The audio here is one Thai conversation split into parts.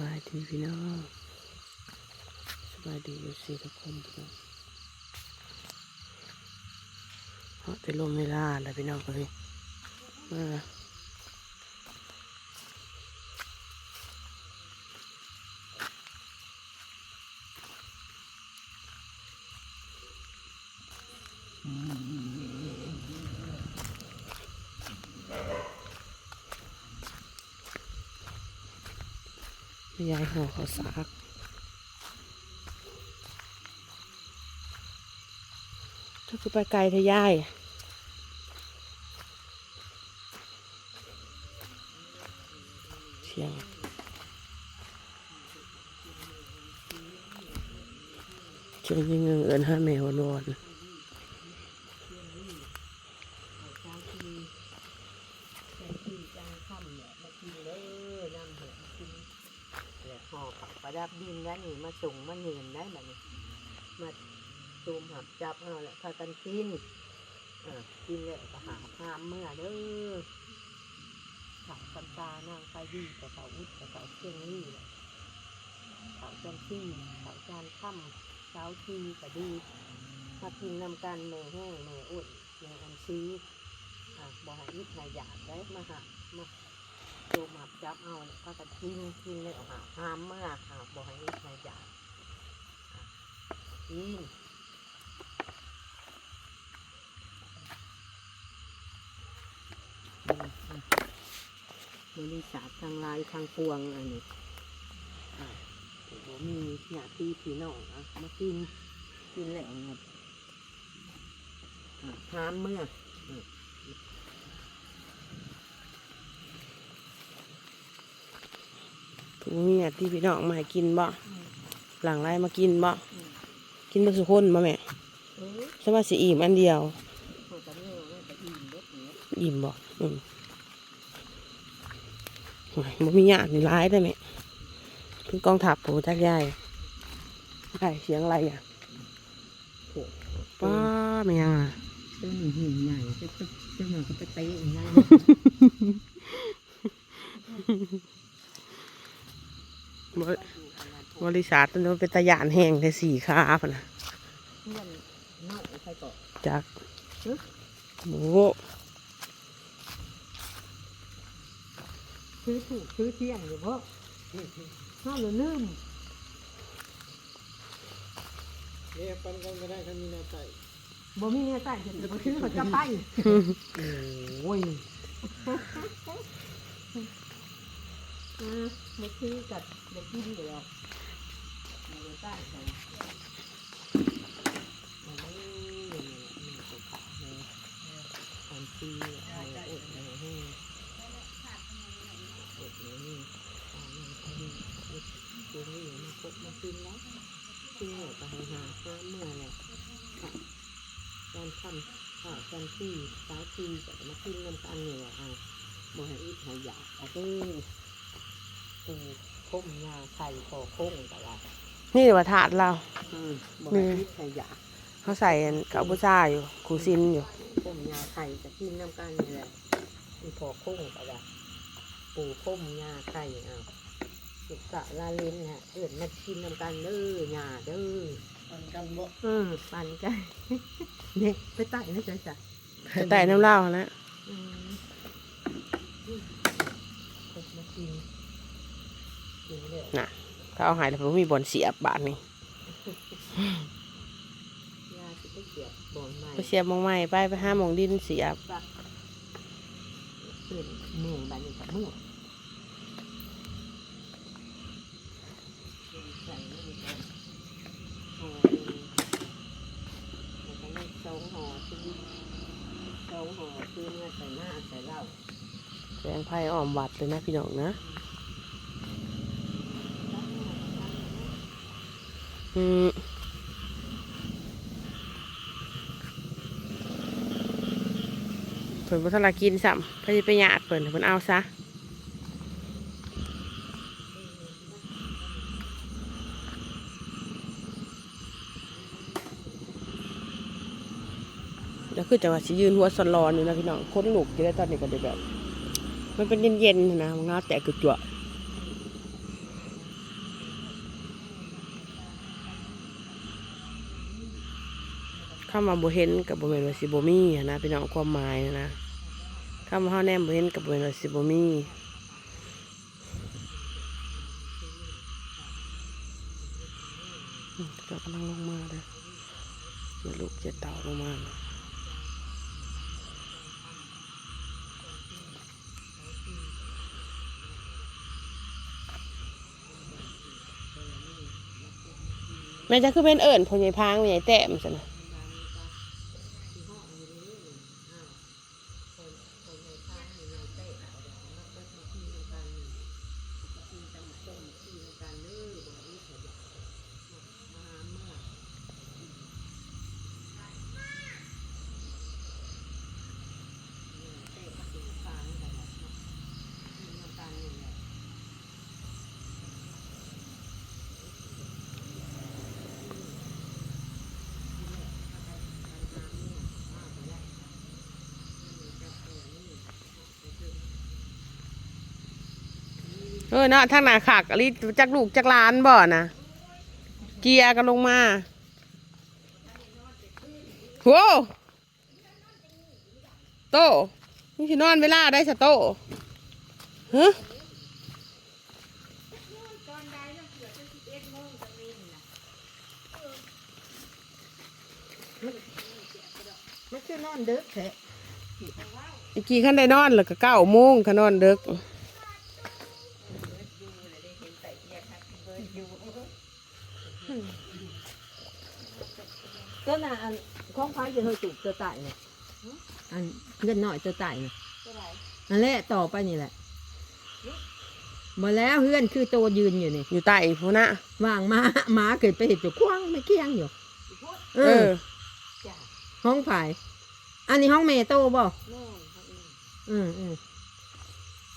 บายดีพี่น้องสบายดีอยู่สี่ทุกคนพี่น้องเพราะจะลมในล่าแล้วพี่น้องก็เลยมา ยายห่อเขาวสากถ้าคือไปไกลเธอยายเสียงเชียงยิงเงินเอินห้าแมวนอน ห่อผักประดับดินแล้วนี่มาส่งมาเนียนได้แบบนี้ มาตูมหับจับเอาแหละพากันกินอ่ากินแล้วก็หาพามเมื่อเด้อขับกันตานางไปดีกับเขาอุดกับเขาเชียงนี่แหละเขาจันที่เขาจานค่ำเช้าทีก็ดีมากินนำกันแม่แห้งแม่อุ่นแม่อันซีอะบ่ให้ยิบให้อยากได้มาหามา ตูมับจับเอาเนี่ยพากันกินกินแล้วหาพามเมื่อหาบ่ให้ยิบให้อยากอะกินบริษัททางลายทางปวงอันนี้อะเดี๋ยวมีญาติพี่น้องอะมากินกินแหล่งครับอะทามเมื่อ อะผู้มีญาติพี่น้องมาให้กินบ่หลังไรมากินบ่กินบ่สุคนบ่แม่เออสมาสิอิ่มอันเดียวพอกันเนี่ยว่าจะอิ่มเล็กเนี้ยอิ่มบ่อืมโอ้ยบ่มีญาตินี่ร้ายได้ไหมคือกองทัพปู่จักยายได้เสียงอะไรอะโอ้โหป้าไม่ยังอะต้นหินใหญ่จะจะจะมาก็ไปเตะอย่างนั้น บริ บริษัทมันเป็นตะยานแห้งแต่สี่ขาพะนะเพื่อนน้อยใครก็จากเอ๊ะโอ้ซื้อถูกซื้อเที่ยงอยู่เพราะน่าเลยลืมเนี่ยปันกันก็ได้ถ้ามีแนวใจบ่มีเนี่ยใส่เดี๋ยวไปซื้อเขาจะไปโอ้ยอ่าไม่ซื้อกับเด็กที่ดีหรอกไม่ได้ใส่ใส่โอ้ยนี่ตัวขาเนี่ยตอนซีเอาอุดเลยให้อุดเลยนี่ตอนนั้นพอดีอุดเสียงนี่มาคบมากินแล้ว ซื้อไปหาหาห้าเมื่อเลยค่ะตอนค่ำข้าวตอนที่สายทีก็จะมากินน้ำกันเนี่ยเอาบ่ให้อีกให้อยากเอาเด้อปูค้มยาไข่คอโค้งแต่ละ นี่ว่าถาดเรา อืมบ่ให้อีกให้อยากเขาใส่อันกับบุซ่าอยู่ขูซินอยู่ค้มยาไข่จะกินน้ำกันนี่แหละมีคอโค้งแต่ละปูค้มยาไข่เอาสุกะลาเลนฮะเอื่นมากินน้ำกันเด้อยาเด้อปันกันบ่อืมปั่นกัน เนี่ยไปไต่นะจ๊ะจ๊ะแต่น้ำเหล้าแล้วอืมคบมากินกินเลยน่ะ ถ้าเอาหายแล้วผมมีบอลเสียบบาทนี่ยาจะไปเสียบบ่อนใหม่ไปเสียบมองใหม่ไปไปห้าหมองดินเสียบปะขึ้นเมื่อยบานนี้กับเมื่อยใส่ไม่ได้ห่อหนึ่งแล้วก็ได้สองห่อชีวิตสองห่อคือเมื่อใส่หน้าใส่เหล้าแสงไพ่อ้อมวัดเลยนะพี่น้องนะอืม เพิ่นบ่ทันละกินซ้ำเพิ่นสิไปหยาดเพิ่นเพิ่นเอาซะแล้วคือจะว่าสิยืนหัวสลอนอยู่นะพี่น้องคนลุกอยู่ได้ตอนนี้ก็ได้แบบ มันเป็นเย็นๆนะมันงาแตกกระจั่วเคำว่าบ่เห็นกับบ่แม่นว่าสิบ่มีหั้นะพี่น้องความหมายนะคำว่าเฮาแนมบ่เห็นกับบ่แม่นว่าสิบ่มีอืมเจ้ากำลังลงมาเด้อเดี๋ยวลูกเจ็ดเต่าลงมานะแม่จะคือเป็นเอิญพ่อใหญ่พางพ่อใหญ่แต้มซะนะ เออเนาะทางหน้าขากอลิจักลูกจักหลานบ่นะเกียร์กันลงมาโว้โตนี่สินอนเวลาได้สะโตฮะไม่ใช่นอนดึกแท้อีกกี่ขั้นได้นอนแล้วก็เก้าโมงก็นอนดึก ก็น่ะอันของพายจะเฮยจูบตัวตายเนี่ยอันเงินหน่อยตัวตายเนี่ยอันแรกต่อไปนี่แหละมาแล้วเพื่อนคือโตยืนอยู่นี่อยู่ใต้พูนะวางมาหมาเกิดไปเห็ดอยู่คว้างไม่เคียงอยู่เอเอออห้องฝ่ายอันนี้ห้องเมโตบ่อืมอืม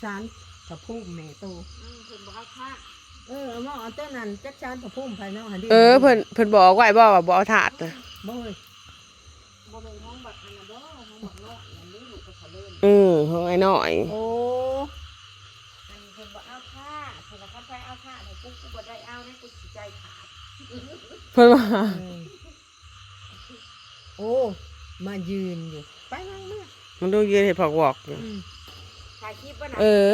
ชานตะพุ่มเมโตเอ อเอาหมอเอาเจ้านั้นจักชานตะพุ่มภายนอกหันดิเออเพิ่นเพิ่นบอกไว้บ่ว่าบ่เอาถาดนะบ่เฮ้ยเออของไอ้น้อยโอ้อันนี้เพิ่นบ่เอาค่าเพิ่นละคันไปเอาค่าเนี่ยกูกูบ่ได้เอานะกูสิใจขาดเพิ่นว่าโอ้มายืนอยู่ไปนั่งเมื่อมันดูยืนเห็ดผักวอกอยู่อืมถ่ายคลิปบ่นะเออ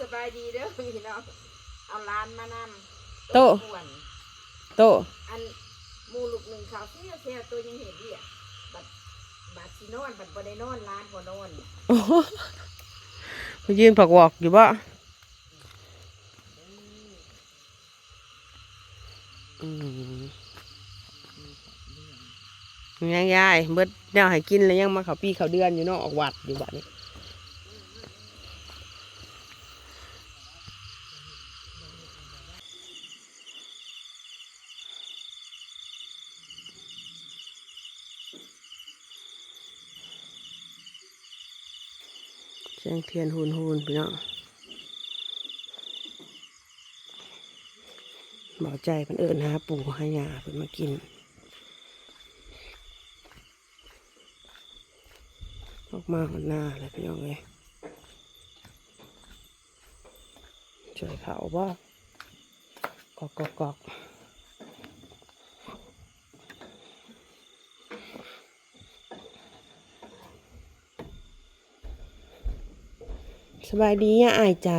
สบายดีเด้อพี่น้อง เอาหลานมานำโต๊ะอ้วนโตอันหมูลูกหนึ่งขาวเสียเสียตัวยังเห็นเรียบัดบัดสินอนบัดบ่ได้นอนร้านบ่นอนโอ้โหมันยืนผักวอกอยู่บ่อืมยังยายเบิดแนวให้กินแล้วยังมาเขาปีเขาเดือนอยู่เนาะออกวัดอยู่บัดนี้ แจ้งเทียนหูนหูนพี่น้องบอใจเพิ่นเอิญหาปู่หายาเพิ่นมากินออกมาหันหน้าเลยพี่น้องเลยช่วยเขาบ่กอกกอกกอกส บายดีอะอายใจ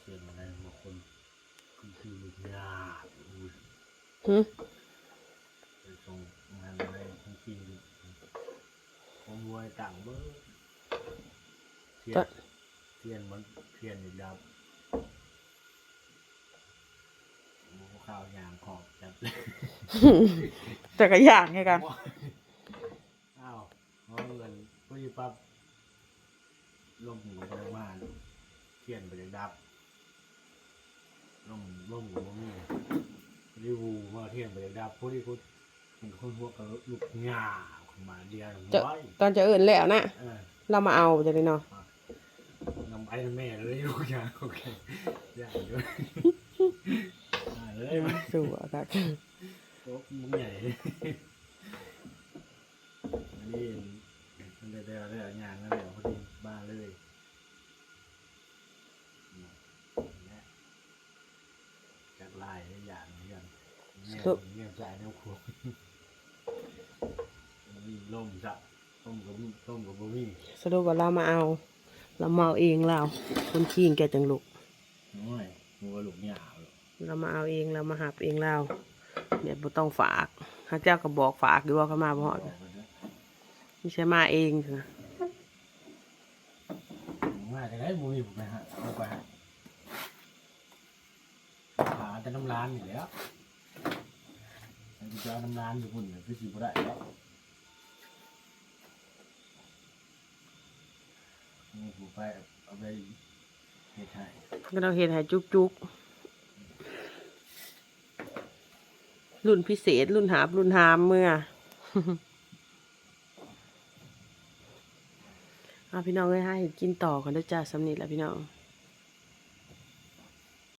เชื่อมาได้บางคนคือคือยากอุ้ยหึไปส่งงานอะไรทั้งทีขโมยต่างเบ้อเทียนเทียน มันเทียนอยู่ดับหมูข้าวยางขอบจับเลยจักรยานไงกันอ้าวเอาเงินก็อยู่ปั๊บลมหูไปมาเทียนไปเลยดับลมลมหูบ่มีรีวูมาเทียนไปเลยดับพวกนี้คุณเป็นคนพวกกับลูกหญ้าขึ้นมาเดียวจะไว้ตอนจะเอิญแล้วนะเออเรามาเอาจะได้เนาะ นำไอ้นำแม่เลยลูกอย่างโอเคอย่างเยอะมาเลยมาสู่อะครับโต๊ะมึงใหญ่อันนี้มันได้ได้ได้งานแล้วเดี๋ยวพอดีบ้านเลยเนี่ยจัดลายได้อย่างนี้กันเงี้ยเงี้ยใจแนวครัวมีล่มจับต้มกับต้มกับบะหมี่สรุปว่าเรามาเอา เรามาเอาเองเราคนขี้งแกจังลูกน้อยหัวลูกเนี่ยเอาหรอกเรามาเอาเองเรามาหับเองเราเดี๋ยวบ่ต้องฝากถ้าเจ้าก็บอกฝากอยู่ว่าเขามาบ่ฮอดบอกกันนะไม่ใช่มาเองนะมาจะได้บุยผมไปฮะเอาไปฮะหาแต่น้ำร้านอยู่แล้วมันจะเอาน้ำร้านอยู่พุ่นเนี่ยคือสิบ่ได้แล้ว ผมไปเอาไปเฮ็ดให้ก็เราเห็นให้จุกจุกๆรุ่นพิเศษ รุ่นหาบรุ่นหามเมื่อเอาพี่น้องไว้ให้กินต่อกันด้วยจ้าสำนิดแล้วพี่น้อง